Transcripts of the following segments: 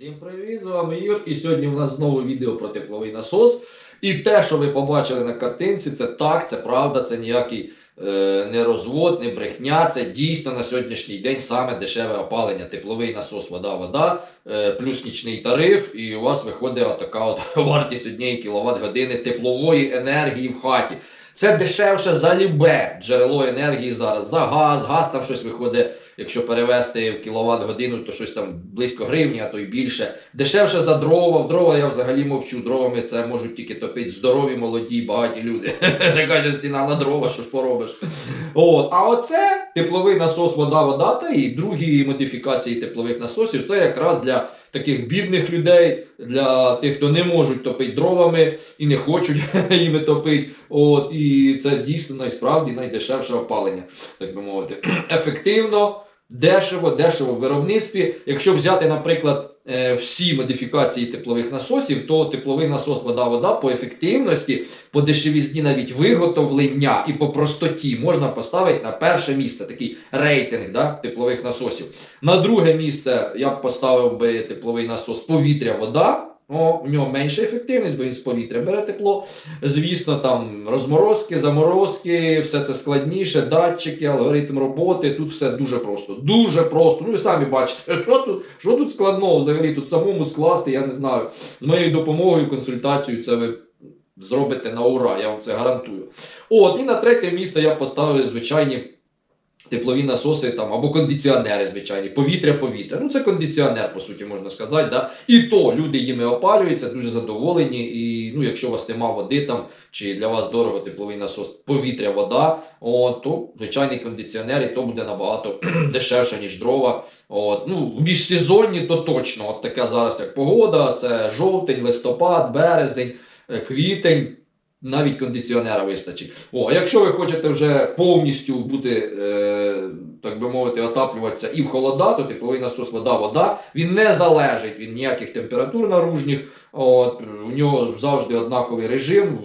Всім привіт, з вами Юр. І сьогодні у нас знову відео про тепловий насос. І те, що ви побачили на картинці, це так, це правда, це ніякий е, не розвод, не брехня. Це дійсно на сьогоднішній день саме дешеве опалення. Тепловий насос, вода, вода, е, плюс нічний тариф, і у вас виходить така от вартість однієї кіловат години теплової енергії в хаті. Це дешевше за любе джерело енергії зараз. За газ, газ там щось виходить, якщо перевести в кіловат годину, то щось там близько гривні, а то й більше. Дешевше за дрова. В дрова я взагалі мовчу. Дровами це можуть тільки топити здорові, молоді, багаті люди. Така ж стіна на дрова, що ж поробиш. От. А оце тепловий насос, вода, вода та і другі модифікації теплових насосів. Це якраз для таких бідних людей, для тих, хто не можуть топити дровами і не хочуть їми топити. От, і це дійсно найсправді найдешевше опалення, так би мовити. Ефективно, дешево, дешево в виробництві. Якщо взяти, наприклад, е, всі модифікації теплових насосів, то тепловий насос вода-вода по ефективності, по дешевізні навіть виготовлення і по простоті можна поставити на перше місце такий рейтинг да, теплових насосів. На друге місце я б поставив би тепловий насос повітря-вода. О, у нього менша ефективність, бо він з повітря бере тепло. Звісно, там розморозки, заморозки, все це складніше, датчики, алгоритм роботи. Тут все дуже просто. Дуже просто. Ну, ви самі бачите, що тут, що тут складного взагалі тут самому скласти, я не знаю. З моєю допомогою, консультацією, це ви зробите на ура, я вам це гарантую. От, і на третє місце я поставив звичайні. Теплові насоси там або кондиціонери, звичайні, повітря-повітря. Ну це кондиціонер, по суті, можна сказати. Да? І то люди їми опалюються, дуже задоволені. І ну, якщо у вас нема води там, чи для вас дорого тепловий насос, повітря, вода, от, то звичайний кондиціонер, і то буде набагато дешевше, ніж дрова. От, ну, міжсезонні то точно. От така зараз як погода, це жовтень, листопад, березень, е, квітень. Навіть кондиціонера вистачить. О, а якщо ви хочете вже повністю бути, е, так би мовити, отаплюватися і в холода, то тепловий насос вода-вода, він не залежить від ніяких температур наружніх. От, у нього завжди однаковий режим.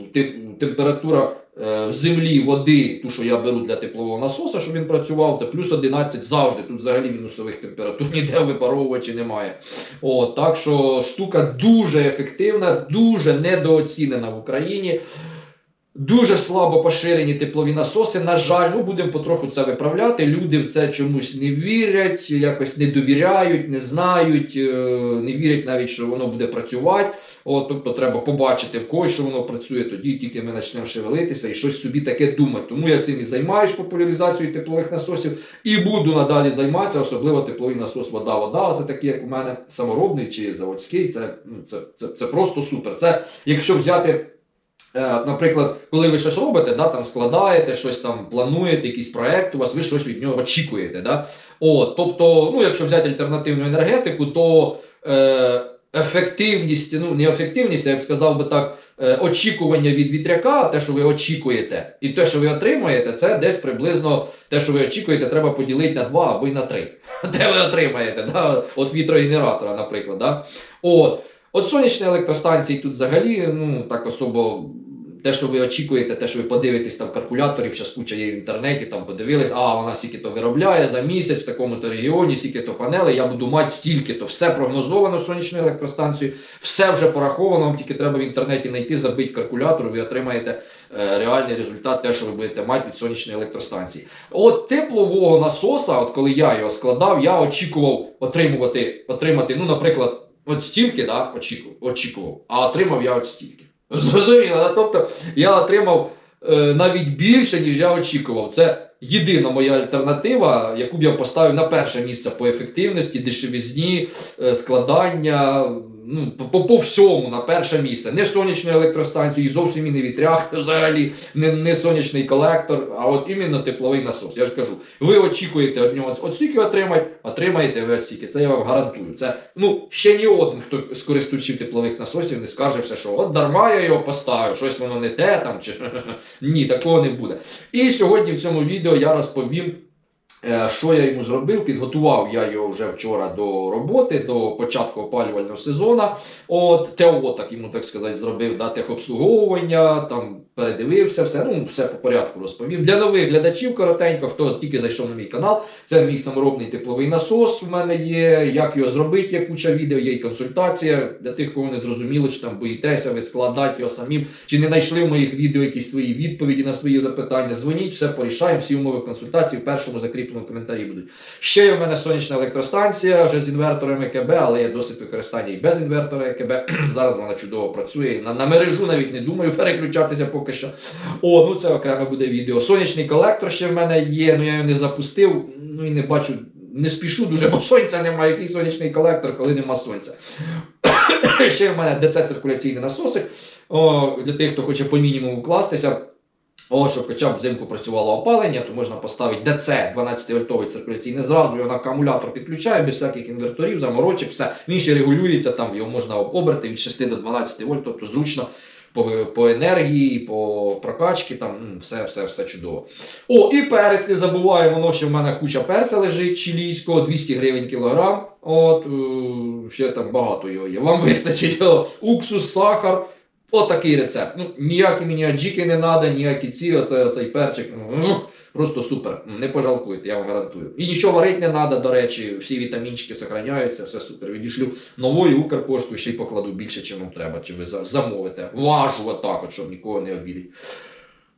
Температура в землі води, ту, що я беру для теплового насоса, щоб він працював, це плюс 11 завжди. Тут взагалі мінусових температур ніде випаровувачі немає. О, так що штука дуже ефективна, дуже недооцінена в Україні. Дуже слабо поширені теплові насоси. На жаль, ну будемо потроху це виправляти. Люди в це чомусь не вірять, якось не довіряють, не знають, е, не вірять навіть, що воно буде працювати. От, тобто треба побачити в когось, що воно працює, тоді тільки ми почнемо шевелитися і щось собі таке думати. Тому я цим і займаюсь популяризацією теплових насосів і буду надалі займатися, особливо тепловий насос вода-вода. Це такий, як у мене саморобний чи заводський. Це, ну, це, це, це просто супер. Це якщо взяти. Е, Наприклад, коли ви щось робите, да, там складаєте, щось там плануєте, якийсь проект, у вас ви щось від нього очікуєте. Да? От, тобто, ну, якщо взяти альтернативну енергетику, то е, ефективність, ну не ефективність, я б сказав би так, е, очікування від вітряка, те, що ви очікуєте, і те, що ви отримуєте, це десь приблизно те, що ви очікуєте, треба поділити на 2 або й на 3. Де ви отримаєте? Да? От вітрогенератора, наприклад. Да? От. От сонячні електростанції тут взагалі, ну так особо. Те, що ви очікуєте, те, що ви подивитесь там калькуляторів, зараз куча є в інтернеті, там подивились, а вона скільки то виробляє за місяць в такому-то регіоні, скільки то панелей, я буду мати стільки-то. Все прогнозовано сонячною електростанцією, все вже пораховано, вам тільки треба в інтернеті знайти, забити калькулятор, ви отримаєте е, реальний результат, те, що ви будете мати від сонячної електростанції. От теплового насоса, от коли я його складав, я очікував отримувати, отримати, ну, наприклад, от стільки, да, очікував, очікував, а отримав я от стільки. Зрозуміло, тобто я отримав е, навіть більше, ніж я очікував. Це єдина моя альтернатива, яку б я поставив на перше місце по ефективності, дешевізні, е, складання. Ну, по, по, всьому на перше місце. Не сонячну електростанцію, зовсім і не вітряк, взагалі, не, не сонячний колектор, а от іменно тепловий насос. Я ж кажу, ви очікуєте від нього от стільки отримати, отримаєте ви от стільки. Це я вам гарантую. Це ну ще ні один, хто з користувачів теплових насосів не скаже все, що от дарма я його поставив, щось воно не те там, чи ні, такого не буде. І сьогодні в цьому відео я розповім. Е, Що я йому зробив? Підготував я його вже вчора до роботи, до початку опалювального сезону. От ТО, так йому так сказати, зробив да, техобслуговування, там передивився, все, ну, все по порядку розповів. Для нових глядачів коротенько, хто тільки зайшов на мій канал, це мій саморобний тепловий насос. У мене є. Як його зробити, є куча відео, є і консультація. Для тих, кого не зрозуміло, чи там боїтеся ви складати його самим, чи не знайшли в моїх відео якісь свої відповіді на свої запитання. Дзвоніть, все порішаємо, всі умови консультації в першому закріпленому коментарі будуть. Ще є в мене сонячна електростанція вже з інверторами КБ, але є досить використання і без інвертора КБ. Зараз вона чудово працює. На, на мережу навіть не думаю переключатися поки що. О, ну це окреме буде відео. Сонячний колектор ще в мене є, ну я його не запустив, ну і не бачу. Не спішу дуже, бо сонця немає. Який сонячний колектор, коли нема сонця. Ще в мене ДЦ-циркуляційний насосик. О, для тих, хто хоче по мінімуму вкластися. О, щоб хоча б взимку працювало опалення, то можна поставити ДЦ 12-вольтовий циркуляційний зразу, його на акумулятор підключає без всяких інверторів, заморочок, все. Він ще регулюється, там його можна оберти від 6 до 12 вольт, тобто зручно по, по енергії, по прокачці, там все, все, все чудово. О, і перець не забуваємо, воно ще в мене куча перця лежить чилійського, 200 гривень кілограм. От, е, ще там багато його є. Вам вистачить уксус, сахар. Отакий рецепт. Ну, ніякі мені аджіки не треба, ніякі ці, оце, оцей перчик. Просто супер. Не пожалкуєте, я вам гарантую. І нічого варити не треба, до речі, всі вітамінчики зберігаються, все супер. Відійшлю новою Укрпоштою, ще й покладу більше, чим вам треба, чи ви замовите. Важу отак, от, щоб нікого не обідати.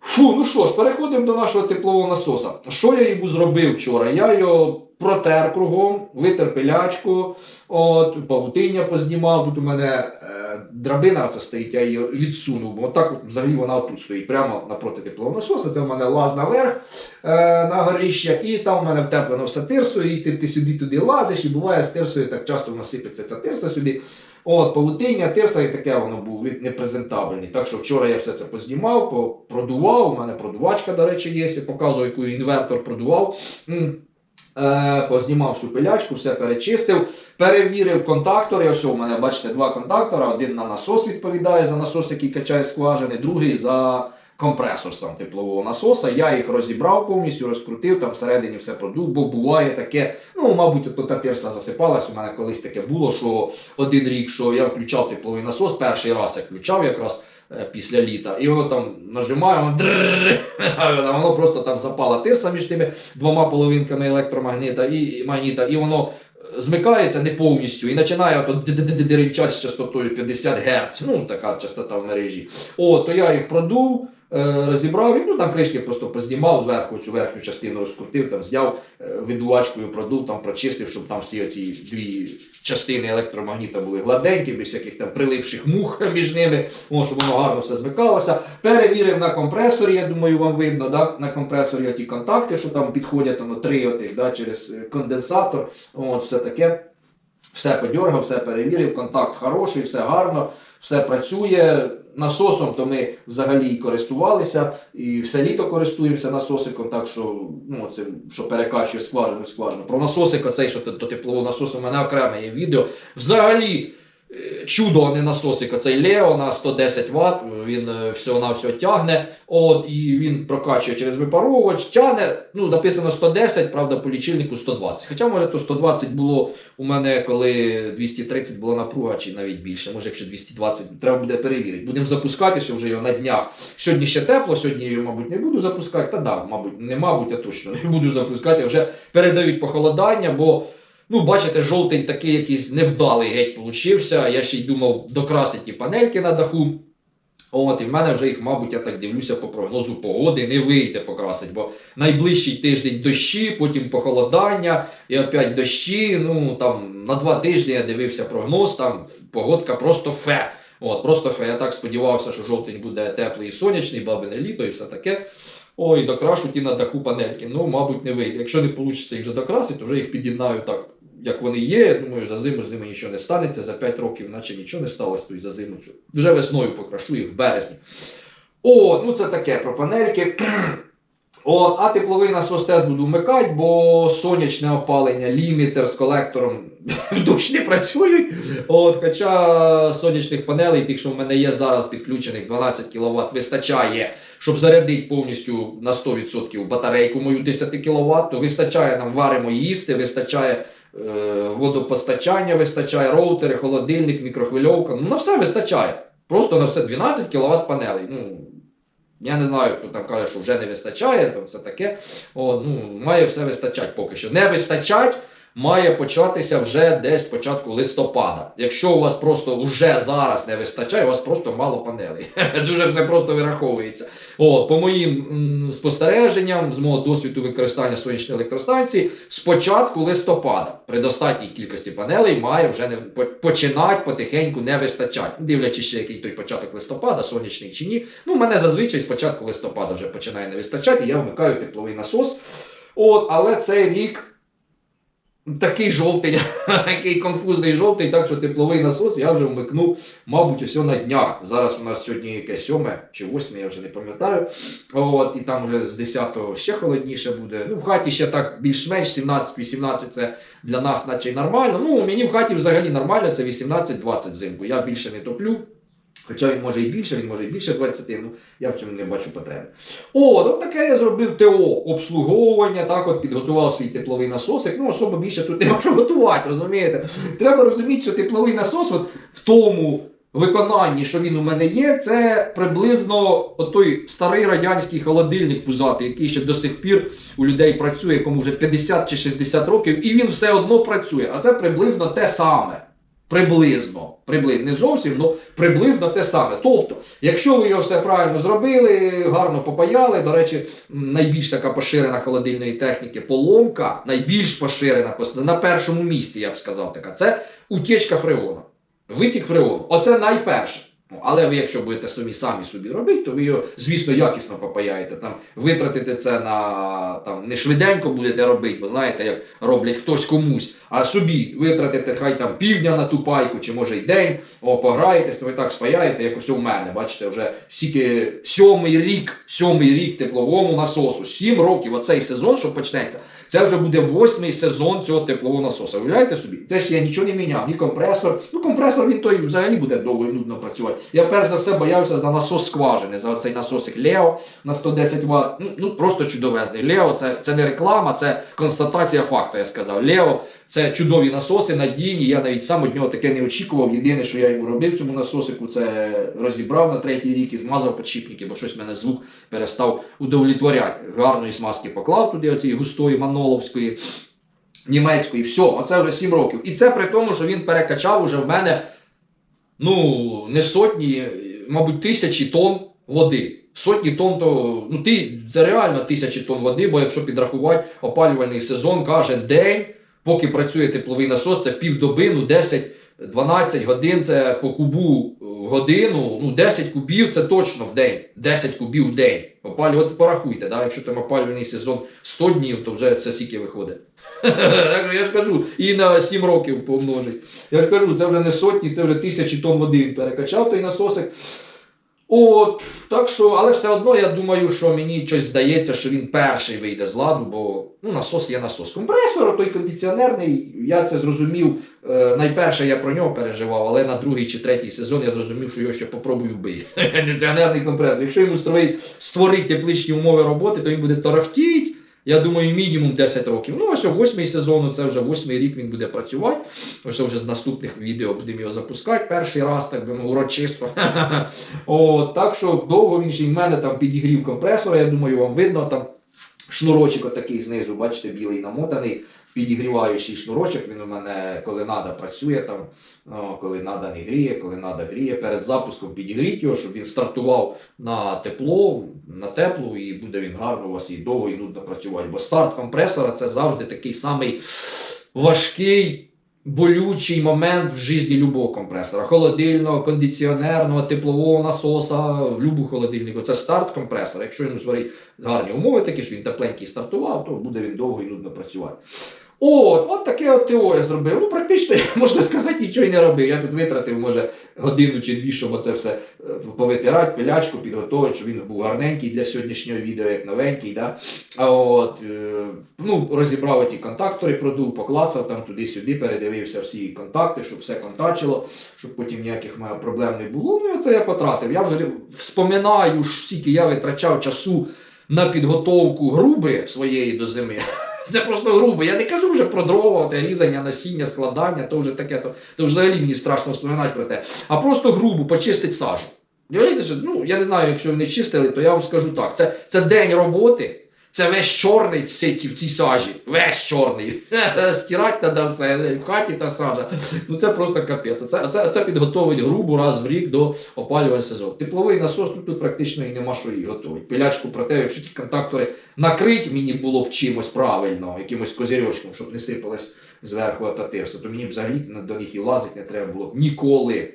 Фу, ну що ж, переходимо до нашого теплового насоса. Що я йому зробив вчора? Я його протер кругом, витер пилячку, от, павутиння познімав. Тут у мене е, драбина це стоїть, я її відсунув, бо отак от, взагалі вона тут стоїть, прямо напроти теплового. Це в мене лаз наверх е, на горище, і там у мене втеплено все тирсою, і ти, ти сюди туди лазиш, і буває з тирсою так часто воно сипеться ця тирса сюди. От, павутиння, тирса і таке воно був непрезентабельний. Так що вчора я все це познімав, по- продував. У мене продувачка, до речі, є. Я показую, яку інвертор продував. Е, познімав пилячку, все перечистив, перевірив контактори. Ось у мене, бачите, два контактора. Один на насос відповідає за насос, який качає скважини, другий за компресор сам теплового насоса. Я їх розібрав повністю, розкрутив, там всередині все продув, бо буває таке. Ну, мабуть, то та тирса засипалась. У мене колись таке було, що один рік, що я включав тепловий насос, перший раз я включав якраз е, після літа, і воно там нажимає, воно, воно просто там запала тирса між тими двома половинками електромагнита і магніта, і воно змикається не повністю і починає диричать з частотою 50 Гц. Ну, така частота в мережі. О, то я їх продув. Е, Розібрав і ну там кришки просто познімав зверху цю верхню частину розкрутив, там зняв е, видувачкою, продув, там прочистив, щоб там всі ці дві частини електромагніта були гладенькі, без всяких там приливших мух між ними, о, щоб воно гарно все змикалося. Перевірив на компресорі, я думаю, вам видно, да? на компресорі ті контакти, що там підходять воно три отих, да? через конденсатор, от все таке. Все подьоргав, все перевірив, контакт хороший, все гарно, все працює. Насосом то ми взагалі і користувалися, і все літо користуємося насосиком, так що ну, це, що перекачує скважину скважину. Про насосик, оцей, що то, то теплового насосу, у мене окреме є відео. Взагалі чудо, а не насосик. Оцей Лео на 110 Вт, він е, всього-навсього тягне. От, і він прокачує через випаровувач, тягне, ну, написано 110, правда, по лічильнику 120. Хоча, може, то 120 було у мене, коли 230 була напруга, чи навіть більше. Може, якщо 220, треба буде перевірити. Будемо запускатися вже його на днях. Сьогодні ще тепло, сьогодні його, мабуть, не буду запускати. Та да, мабуть, не мабуть, а точно не буду запускати. Вже передають похолодання, бо. Ну, бачите, жовтень такий якийсь невдалий геть получився. Я ще й думав докрасити панельки на даху. От, і в мене вже їх, мабуть, я так дивлюся по прогнозу погоди, не вийде покрасити, бо найближчий тиждень дощі, потім похолодання, і опять дощі. Ну там на два тижні я дивився прогноз, там погодка просто фе. От, просто фе. Я так сподівався, що жовтень буде теплий і сонячний, бабине літо і все таке. Ой, докрашу ті на даху панельки. Ну, мабуть, не вийде. Якщо не вийде їх вже докрасити, то вже їх під'єднаю так, як вони є. Я думаю, за зиму з ними нічого не станеться. За 5 років, наче нічого не сталося, то за зиму. Вже весною покрашу їх в березні. О, ну це таке про панельки. О, а тепловий насос теж буду вмикати, бо сонячне опалення, лімітер з колектором дощ не працюють. От, хоча сонячних панелей, тих, що в мене є зараз підключених 12 кВт, вистачає щоб зарядити повністю на 100% батарейку мою 10 кВт, то вистачає нам варимо їсти, вистачає водопостачання, вистачає роутери, холодильник, мікрохвильовка. Ну на все вистачає. Просто на все 12 кВт панелей. Ну, я не знаю, хто там каже, що вже не вистачає, там все таке. О, ну, має все вистачати поки що. Не вистачать має початися вже десь початку листопада. Якщо у вас просто вже зараз не вистачає, у вас просто мало панелей. Дуже все просто вираховується. О, по моїм спостереженням, з мого досвіду використання сонячної електростанції, з початку листопада при достатній кількості панелей має вже не починати потихеньку не вистачати. Дивлячись, ще який той початок листопада, сонячний чи ні. Ну, мене зазвичай з початку листопада вже починає не вистачати, і я вмикаю тепловий насос. От, але цей рік такий жовтий, такий конфузний жовтий, так що тепловий насос я вже вмикнув, мабуть, ось на днях. Зараз у нас сьогодні якесь 7 чи 8, я вже не пам'ятаю. От, і там вже з 10-го ще холодніше буде. Ну, в хаті ще так більш-менш 17-18 це для нас наче й нормально. Ну, мені в хаті взагалі нормально, це 18-20 взимку. Я більше не топлю. Хоча він може і більше, він може і більше 20, ну я в цьому не бачу потреби. О, от таке я зробив ТО, обслуговування, так от підготував свій тепловий насосик. Ну, особо більше тут нема що готувати, розумієте? Треба розуміти, що тепловий насос от в тому виконанні, що він у мене є, це приблизно той старий радянський холодильник пузатий, який ще до сих пір у людей працює, якому вже 50 чи 60 років, і він все одно працює. А це приблизно те саме. Приблизно, приблизно, не зовсім, але приблизно те саме. Тобто, якщо ви його все правильно зробили, гарно попаяли, до речі, найбільш така поширена холодильної техніки поломка, найбільш поширена на першому місці, я б сказав, така, це утічка фреону. Витік фреону. Оце найперше. Ну, але ви, якщо будете самі самі собі робити, то ви його, звісно, якісно попаяєте. Там витратите це на там не швиденько будете робити, бо знаєте, як роблять хтось комусь, а собі витратите хай там півдня на ту пайку, чи може й день, о, пограєтесь, то ви так спаяєте, якось у мене. Бачите, вже стільки сьомий рік, сьомий рік тепловому насосу, сім років оцей сезон, що почнеться. Це вже буде восьмий сезон цього теплового насосу. Уявляєте собі? Це ж я нічого не міняв, ні компресор. Ну, компресор він той взагалі буде довго і нудно працювати. Я перш за все боявся за насос скважини, за цей насосик Лео на 110 Вт. Ну, ну просто чудовезний. Лео це, це не реклама, це констатація факту, я сказав. Лео це чудові насоси, надійні. Я навіть сам від нього таке не очікував. Єдине, що я йому робив цьому насосику, це розібрав на третій рік і змазав підшипники, бо щось мене звук перестав удовлетворяти. Гарної смазки поклав туди, оцієї густої маноловської, німецької. Все, оце вже 7 років. І це при тому, що він перекачав уже в мене ну, не сотні, мабуть, тисячі тонн води. Сотні тонн, то ну ти це реально тисячі тонн води, бо якщо підрахувати опалювальний сезон, кожен день, поки працює тепловий насос, це півдоби, ну 10-12 годин це по кубу в годину, ну 10 кубів це точно в день. 10 кубів в день. Опалю, от порахуйте, да? якщо там опалювальний сезон 100 днів, то вже це скільки виходить. Я ж кажу, і на 7 років помножить. Я ж кажу, це вже не сотні, це вже тисячі тонн води він перекачав той насосик. От, так що, але все одно я думаю, що мені щось здається, що він перший вийде з ладу, бо ну, насос є насос. Компресор, той кондиціонерний, я це зрозумів. Е, найперше я про нього переживав, але на другий чи третій сезон я зрозумів, що його ще попробую вбити. Кондиціонерний компресор. Якщо йому створить, створить тепличні умови роботи, то він буде торохтіть. Я думаю, мінімум 10 років. Ну, ось восьмий сезон, це вже восьмий рік він буде працювати. Ось вже з наступних відео будемо його запускати. Перший раз, так би урочисто. О, так що довго він ще й мене там підігрів компресора. Я думаю, вам видно там шнурочок отакий знизу, бачите, білий намотаний. Підігріваючий шнурочок, він у мене коли треба працює там, о, коли треба не гріє, коли треба гріє. Перед запуском підігріть його, щоб він стартував на тепло, на тепло, і буде він гарно у вас і довго і нудно працювати. Бо старт компресора це завжди такий самий важкий, болючий момент в житті любого компресора. Холодильного, кондиціонерного, теплового насоса, любу холодильнику. Це старт компресора. Якщо йому створить гарні умови, такі що він тепленький стартував, то буде він довго і нудно працювати. От, от таке от ТО я зробив. Ну, практично, можна сказати, нічого й не робив. Я тут витратив, може, годину чи дві, щоб оце все е, повитирати, пилячку, підготувати, щоб він був гарненький для сьогоднішнього відео, як новенький. Да? А от, е, ну, розібрав ті контактори, продув, поклацав там туди-сюди, передивився всі контакти, щоб все контачило, щоб потім ніяких проблем не було. Ну, і це я потратив. Я вже вспоминаю, скільки я витрачав часу на підготовку груби своєї до зими. Це просто грубо. Я не кажу вже про дрова, різання, насіння, складання, то вже таке, то, то взагалі мені страшно вспоминати про те. А просто грубо почистить сажу. Ну, я не знаю, якщо вони чистили, то я вам скажу так. Це, це день роботи, це весь чорний в цій, в цій сажі. Весь чорний. Стирати треба все, в хаті та сажа. Ну це просто капець. Це, це, це підготовить грубу раз в рік до опалювального сезону. Тепловий насос ну, тут практично і нема що її готувати. Пилячку про те, якщо ті контактори накрить мені було б чимось правильно, якимось козирьочком, щоб не сипалось зверху та тирса, то мені взагалі до них і лазити не треба було ніколи.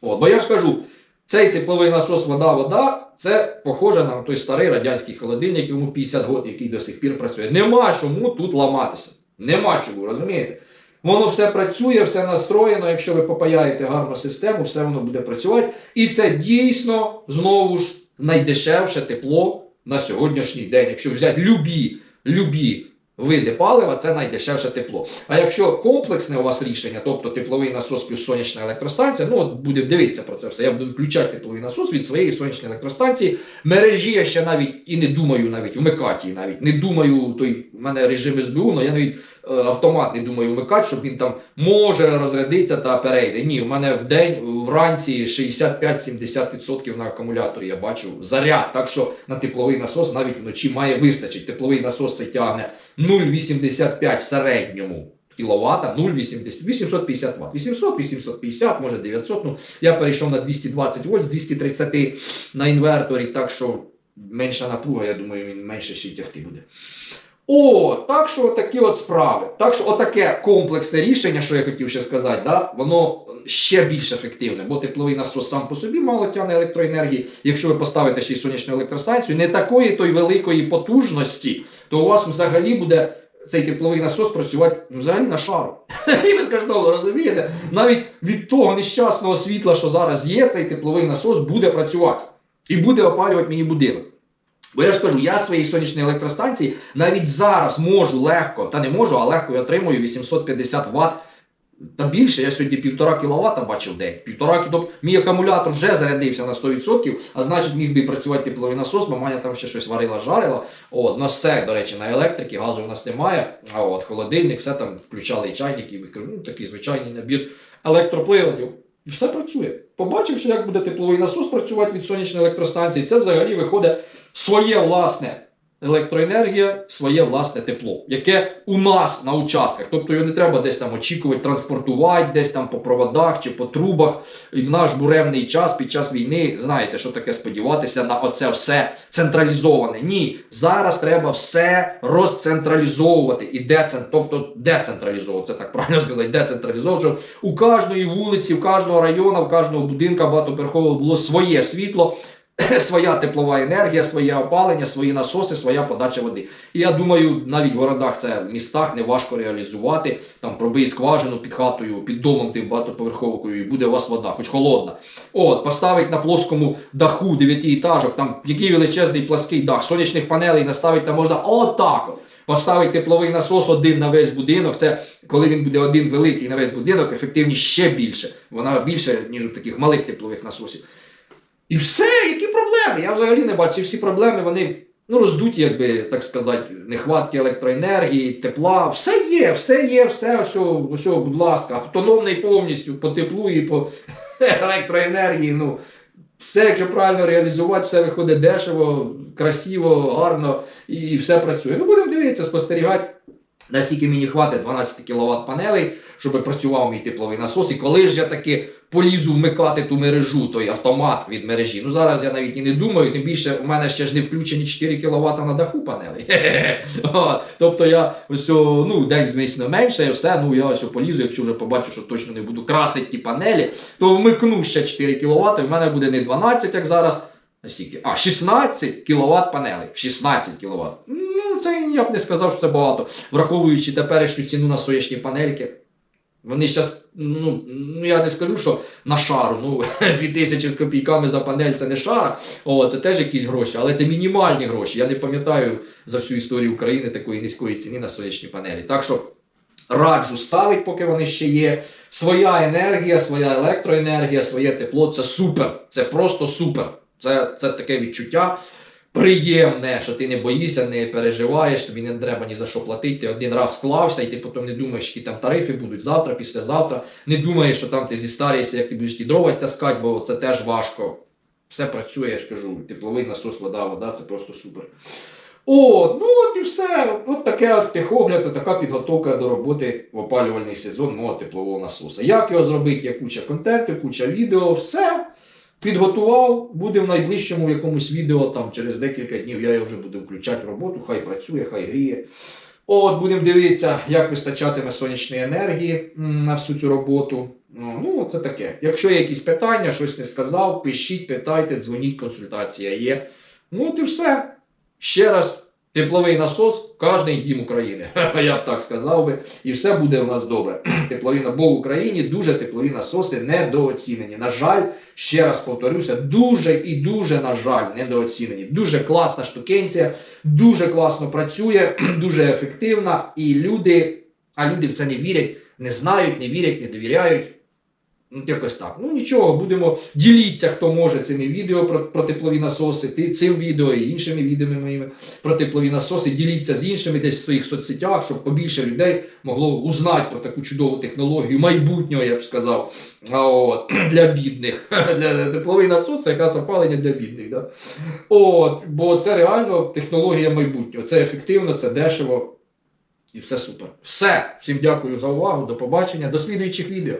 От, бо я ж кажу, цей тепловий насос вода-вода, це похоже на той старий радянський холодильник, йому 50 років, який до сих пір працює. Нема чому тут ламатися. Нема чому, розумієте? Воно все працює, все настроєно. Якщо ви попаяєте гарну систему, все воно буде працювати. І це дійсно знову ж найдешевше тепло на сьогоднішній день. Якщо взяти любі, любі види палива, це найдешевше тепло. А якщо комплексне у вас рішення, тобто тепловий насос плюс сонячна електростанція, ну от буде дивитися про це все. Я буду включати тепловий насос від своєї сонячної електростанції. Мережі я ще навіть і не думаю навіть вмикати її навіть. Не думаю, той в мене режим СБУ, але я навіть е, автомат думаю вмикати, щоб він там може розрядитися та перейде. Ні, у мене в день вранці 65-70% на акумуляторі я бачу заряд. Так що на тепловий насос навіть вночі має вистачить. Тепловий насос це тягне 0,85 в середньому. Кіловата 0,80, 850 Вт. 800, 850, може 900. Ну, я перейшов на 220 вольт з 230 на інверторі, так що менша напруга, я думаю, він менше ще тягти буде. О, так що такі от справи. Так що отаке комплексне рішення, що я хотів ще сказати, да, воно ще більш ефективне, бо тепловий насос сам по собі мало тягне електроенергії. Якщо ви поставите ще й сонячну електростанцію, не такої той великої потужності, то у вас взагалі буде цей тепловий насос працювати ну, взагалі на шару. І безкоштовно, розумієте? Навіть від того нещасного світла, що зараз є, цей тепловий насос буде працювати і буде опалювати мені будинок. Бо я ж кажу, я з своєї сонячної електростанції навіть зараз можу легко, та не можу, а легко я отримую 850 Вт. Та більше, я сьогодні півтора кВт бачив день. Півтора тобто мій акумулятор вже зарядився на 100%, а значить міг би працювати тепловий насос, бо Маня там ще щось варила, жарила. От, нас все, до речі, на електрики, газу у нас немає. А от холодильник, все там включали і чайник, і ну, такий звичайний набір електроприладів. Все працює. Побачивши, як буде тепловий насос працювати від сонячної електростанції, це взагалі виходить своє власне електроенергія, своє власне тепло, яке у нас на участках. Тобто його не треба десь там очікувати, транспортувати, десь там по проводах чи по трубах. І в наш буремний час під час війни, знаєте, що таке сподіватися на оце все централізоване. Ні, зараз треба все розцентралізовувати і децен, тобто децентралізовувати, це так правильно сказати, децентралізовувати, у кожної вулиці, в кожного району, в кожного будинка багатоповерхового було своє світло. Своя теплова енергія, своє опалення, свої насоси, своя подача води. І я думаю, навіть в городах це в містах не важко реалізувати. Там пробий скважину під хатою, під домом тим багатоповерховкою, і буде у вас вода, хоч холодна. От, поставить на плоскому даху дев'ятиэтажок, там який величезний плаский дах, сонячних панелей наставить там можна отак. От. Поставить тепловий насос один на весь будинок. Це коли він буде один великий на весь будинок, ефективність ще більше. Вона більше, ніж у таких малих теплових насосів. І все, які проблеми? Я взагалі не бачу. Всі проблеми, вони ну, роздуті, якби так сказати, нехватки електроенергії, тепла. Все є, все є, все, ось, ось, будь ласка, автономний повністю по теплу і по електроенергії. Ну, все, якщо правильно реалізувати, все виходить дешево, красиво, гарно і все працює. Ну, будемо дивитися, спостерігати. Наскільки мені хватить 12 кВт панелей, щоб працював мій тепловий насос. І коли ж я таки полізу вмикати ту мережу, той автомат від мережі. Ну зараз я навіть і не думаю, тим більше у мене ще ж не включені 4 кВт на даху панелей. Тобто я ось ну, день звісно менше, і все, ну я ось полізу, якщо вже побачу, що точно не буду красити ті панелі, то вмикну ще 4 кВт, і в мене буде не 12, як зараз? А, 16 кВт панелей. 16 кВт. Ну, це я б не сказав, що це багато, враховуючи теперішню ціну на сонячні панельки. Вони зараз, ну, ну я не скажу, що на шару. Ну, 2000 з копійками за панель це не шара, о, це теж якісь гроші, але це мінімальні гроші. Я не пам'ятаю за всю історію України такої низької ціни на сонячні панелі. Так що раджу ставить, поки вони ще є. Своя енергія, своя електроенергія, своє тепло це супер. Це просто супер. Це, це таке відчуття приємне, що ти не боїшся, не переживаєш, тобі не треба ні за що платити. Ти один раз вклався, і ти потім не думаєш, які там тарифи будуть завтра, післязавтра. Не думаєш, що там ти зістарієшся, як ти будеш ті дрова таскати, бо це теж важко. Все працює, я ж кажу, тепловий насос, вода, вода, це просто супер. От, ну от і все. От таке от техогляд, така підготовка до роботи в опалювальний сезон мого теплового насоса. Як його зробити, є куча контенту, куча відео, все. Підготував, буде в найближчому якомусь відео, там через декілька днів я вже буду включати роботу, хай працює, хай гріє. От, будемо дивитися, як вистачатиме сонячної енергії на всю цю роботу. Ну, це таке. Якщо є якісь питання, щось не сказав, пишіть, питайте, дзвоніть, консультація є. Ну, от і все. Ще раз, тепловий насос кожний дім України. Я б так сказав би. І все буде у нас добре. Теплові бо в Україні дуже теплові насоси недооцінені. На жаль, ще раз повторюся, дуже і дуже, на жаль, недооцінені. Дуже класна штукенція, дуже класно працює, дуже ефективна. І люди, а люди в це не вірять, не знають, не вірять, не довіряють. Ну, якось так. Ну нічого, будемо діліться, хто може цими відео про, про теплові насоси, ти цим відео і іншими відео моїми про теплові насоси. Діліться з іншими десь в своїх соцсетях, щоб побільше людей могло узнати про таку чудову технологію майбутнього, я б сказав. А от, для бідних. Для тепловий насос це якраз опалення для бідних. Да? От, бо це реально технологія майбутнього. Це ефективно, це дешево і все супер. Все. Всім дякую за увагу. До побачення, до слідуючих відео.